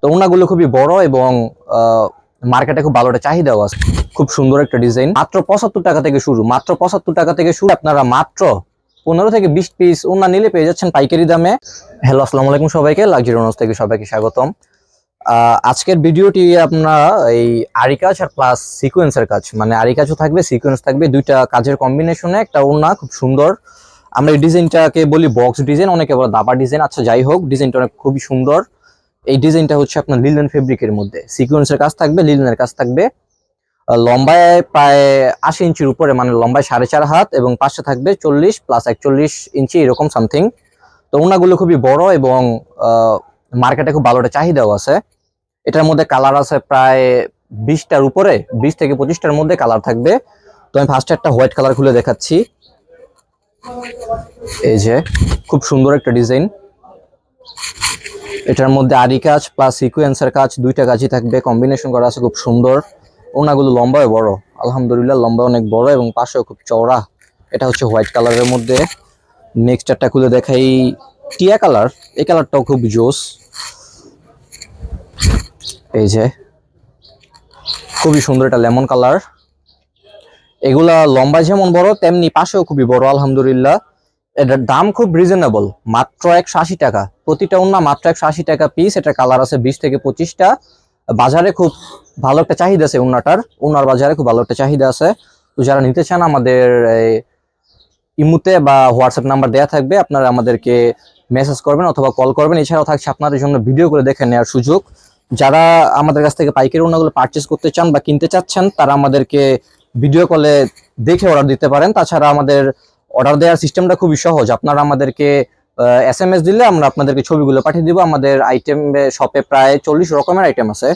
তো ওনাগুলো খুবই বড় এবং মার্কেটে খুব ভালো একটা চাহিদাও আছে। খুব সুন্দর একটা ডিজাইন। মাত্র পঁচাত্তর টাকা থেকে শুরু। মাত্র পঁচাত্তর টাকা থেকে শুরু। আপনারা মাত্র পনেরো থেকে বিশ পিস ওনা নিলে পেয়ে যাচ্ছেন পাইকারি দামে। হ্যালো, আসসালামু আলাইকুম সবাইকে। লাক্সারি থেকে সবাইকে স্বাগতম। আজকের ভিডিওটি আপনারা এই আরি কাজ আর প্লাস সিকোয়েন্সের কাজ। মানে আরি কাজও থাকবে সিকোয়েন্স থাকবে। দুইটা কাজের কম্বিনেশনে একটা ওড়না খুব সুন্দর। আমরা এই ডিজাইনটাকে বলি বক্স ডিজাইন অনেকে বলে দাবা ডিজাইন আচ্ছা যাই হোক ডিজাইনটা অনেক খুবই সুন্দর। এই ডিজাইনটা হচ্ছে আপনার লিলেন ফেব্রিকের মধ্যে। সিকোয়েন্সের কাজ থাকবে লিলেনের কাজ থাকবে। লম্বায় প্রায় আশি ইঞ্চির উপরে মানে লম্বায় সাড়ে চার হাত এবং পাশে থাকবে চল্লিশ প্লাস একচল্লিশ ইঞ্চি, এরকম সামথিং তো ওনাগুলো খুবই বড় এবং মার্কেটে খুব ভালো একটা চাহিদাও আছে। এটার মধ্যে কালার আছে প্রায় বিশটার উপরে, বিশ থেকে পঁচিশটার মধ্যে কালার থাকবে। তো আমি ফার্স্টে একটা হোয়াইট কালার খুলে দেখাচ্ছি। এই যে, খুব সুন্দর একটা ডিজাইন। এটার মধ্যে আরি কাজ প্লাস সিকুয়েন্সের কাজ দুইটা কাজই থাকবে। কম্বিনেশন করা আছে খুব সুন্দর। ওনাগুলো লম্বায় বড়। আলহামদুলিল্লাহ লম্বা অনেক বড় এবং পাশেও খুব চওড়া। এটা হচ্ছে হোয়াইট কালারের মধ্যে। নেক্সট একটা খুলে দেখাই টিয়া কালার এই কালারটাও খুব জোস। এই যে, খুবই সুন্দর এটা লেমন কালার এগুলা লম্বা যেমন বড়, তেমনি পাশেও খুবই বড়। আলহামদুলিল্লাহ। এটার দাম খুব রিজনেবল মাত্র একশো আশি টাকা। প্রতিটা ওনা মাত্র একশো আশি টাকা পিস এটা কালার আছে বিশ থেকে পঁচিশটা। বাজারে খুব ভালো একটা চাহিদা আছে উন্নাটার উন্নার বাজারে খুব ভালো একটা চাহিদা আছে। তো যারা নিতে চান, আমাদের ইমুতে বা হোয়াটসঅ্যাপ নাম্বার দেওয়া থাকবে। আপনারা আমাদেরকে মেসেজ করবেন অথবা কল করবেন। এছাড়াও থাকছে আপনাদের জন্য ভিডিও করে দেখে নেওয়ার সুযোগ। যারা আমাদের কাছ থেকে পাইকারি ওনাগুলো পারচেস করতে চান বা কিনতে চাচ্ছেন, তারা আমাদেরকে ভিডিও কলে দেখে অর্ডার দিতে পারেন। তাছাড়া আমাদের অর্ডার দেওয়ার সিস্টেমটা খুবই সহজ। আপনারা আমাদেরকে এস এম এস দিলে আমরা আপনাদেরকে ছবিগুলো পাঠিয়ে দিব। আমাদের আইটেম শপে প্রায় চল্লিশ রকমের আইটেম আছে।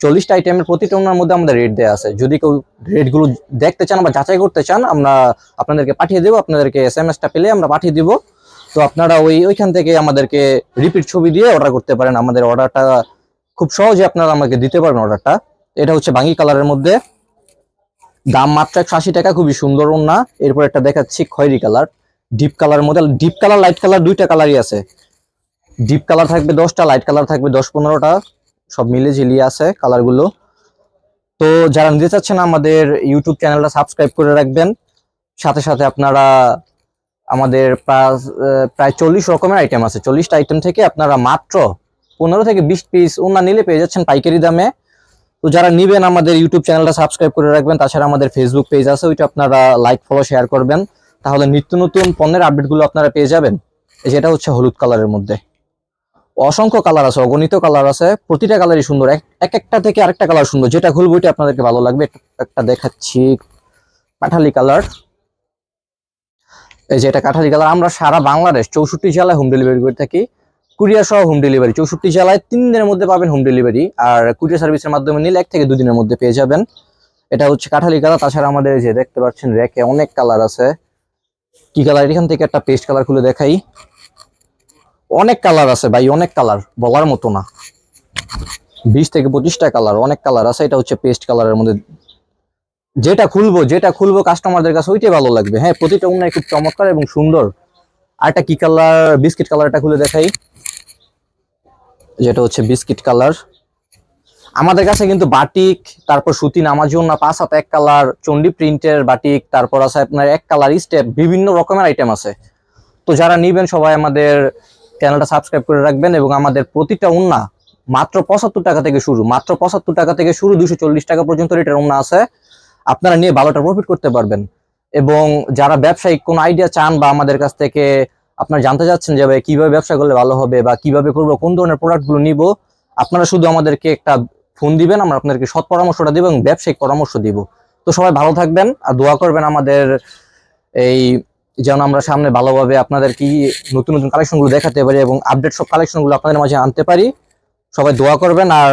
চল্লিশটা আইটেমের প্রতিটা ওনার মধ্যে আমাদের রেট দেওয়া আছে। যদি কেউ রেটগুলো দেখতে চান বা যাচাই করতে চান, আমরা আপনাদেরকে পাঠিয়ে দেবো। আপনাদেরকে এস এম এসটা পেলে আমরা পাঠিয়ে দিব। তো আপনারা ওই, ওইখান থেকে আমাদেরকে রিপিট ছবি দিয়ে অর্ডার করতে পারেন। আমাদের অর্ডারটা খুব সহজে আপনারা আমাকে দিতে পারবেন অর্ডারটা এটা হচ্ছে বাঙ্গি কালারের মধ্যে। দাম মাত্র একশো আশি টাকা, খুবই সুন্দর ওনা এরপর একটা দেখাচ্ছি খয়েরি কালার, ডিপ কালার মধ্যে ডিপ কালার, লাইট কালার দুইটা কালারই আছে। ডিপ কালার থাকবে দশটা, লাইট কালার থাকবে দশ পনেরোটা, সব মিলে ঝিলিয়ে আছে কালারগুলো। তো যারা নিতে চাচ্ছেন আমাদের ইউটিউব চ্যানেলটা সাবস্ক্রাইব করে রাখবেন। সাথে সাথে আপনারা আমাদের প্রায় প্রায় চল্লিশ রকমের আইটেম আছে। চল্লিশটা আইটেম থেকে আপনারা মাত্র পনেরো থেকে বিশ পিস ওনা নিলে পেয়ে যাচ্ছেন পাইকারি দামে। তো যারা নিবেন আমাদের ইউটিউব চ্যানেলটা সাবস্ক্রাইব করে রাখবেন, তাছাড়া আমাদের ফেসবুক পেজ আছে, ওইটা আপনারা লাইক ফলো শেয়ার করবেন। তাহলে নিত্য নতুন পণ্যের আপডেটগুলো আপনারা পেয়ে যাবেন। যেটা হচ্ছে হলুদ কালারের মধ্যে। অসংখ্য কালার আছে, অগণিত কালার আছে, প্রতিটা কালারই সুন্দর। এক এক একটা থেকে আরেকটা কালার সুন্দর। যেটা খুলবো ওইটা আপনাদেরকে ভালো লাগবে। একটা- দেখাচ্ছি। কাঠালি কালার এই যে এটা কাঠালি কালার আমরা সারা বাংলাদেশ, চৌষট্টি জেলায় হোম ডেলিভারি করে থাকি। কুরিয়ার সহ হোম ডেলিভারি চৌষট্টি জেলায় তিন দিনের মধ্যে পাবেন হোম ডেলিভারি আর কুরিয়ার সার্ভিসের মাধ্যমে নিলে এক থেকে দুদিনের মধ্যে পেয়ে যাবেন। এটা হচ্ছে কাঠালি কালার তাছাড়া আমাদের যে দেখতে পাচ্ছেন, র্যাকে অনেক কালার আছে। কি কালার এখান থেকে একটা পেস্ট কালার খুলে দেখাই। অনেক কালার আছে ভাই, অনেক কালার বলার মতো না। বিশ থেকে পঁচিশটা কালার অনেক কালার আছে। এটা হচ্ছে পেস্ট কালারের মধ্যে। যেটা খুলবো যেটা খুলবো কাস্টমারদের কাছে ওইটাই ভালো লাগবে। হ্যাঁ প্রতিটা উন্নয় খুব চমৎকার এবং সুন্দর। আর একটা কি কালার বিস্কিট কালারটা খুলে দেখাই। যেটা হচ্ছে বিস্কিট কালার। আমাদের কাছে কিন্তু বাটিক, তারপর সুতি নামাজুন না পাঁচ হাত এক কালার চন্ডি প্রিন্টের বাটিক, তারপর আছে আপনার এক কালার স্টেপ, বিভিন্ন রকমের আইটেম আছে। তো যারা নিবেন সবাই আমাদের চ্যানেলটা সাবস্ক্রাইব করে রাখবেন এবং আমাদের প্রতিটা উন্না মাত্র পঁচাত্তর টাকা থেকে শুরু, মাত্র পঁচাত্তর টাকা থেকে শুরু দুশো চল্লিশ টাকা পর্যন্ত রেটের উন্না আছে। আপনারা নিয়ে ভালোটা প্রফিট করতে পারবেন। এবং যারা ব্যবসায়িক কোনো আইডিয়া চান বা আমাদের কাছ থেকে আপনারা জানতে চাচ্ছেন যে ভাই কীভাবে ব্যবসা করলে ভালো হবে বা কীভাবে করব, কোন ধরনের প্রোডাক্টগুলো নিব, আপনারা শুধু আমাদেরকে একটা ফোন দিবেন, আমরা আপনাদেরকে সৎ পরামর্শটা দিব এবং ব্যবসায়িক পরামর্শ দিব। তো সবাই ভালো থাকবেন আর দোয়া করবেন আমাদের এই যেন আমরা সামনে ভালোভাবে আপনাদের কি নতুন নতুন কালেকশনগুলো দেখাতে পারি এবং আপডেট সব কালেকশনগুলো আপনাদের মাঝে আনতে পারি। সবাই দোয়া করবেন আর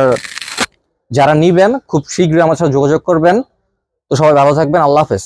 যারা নিবেন, খুব শীঘ্রই আমার সাথে যোগাযোগ করবেন। তো সবাই ভালো থাকবেন, আল্লাহ হাফেজ।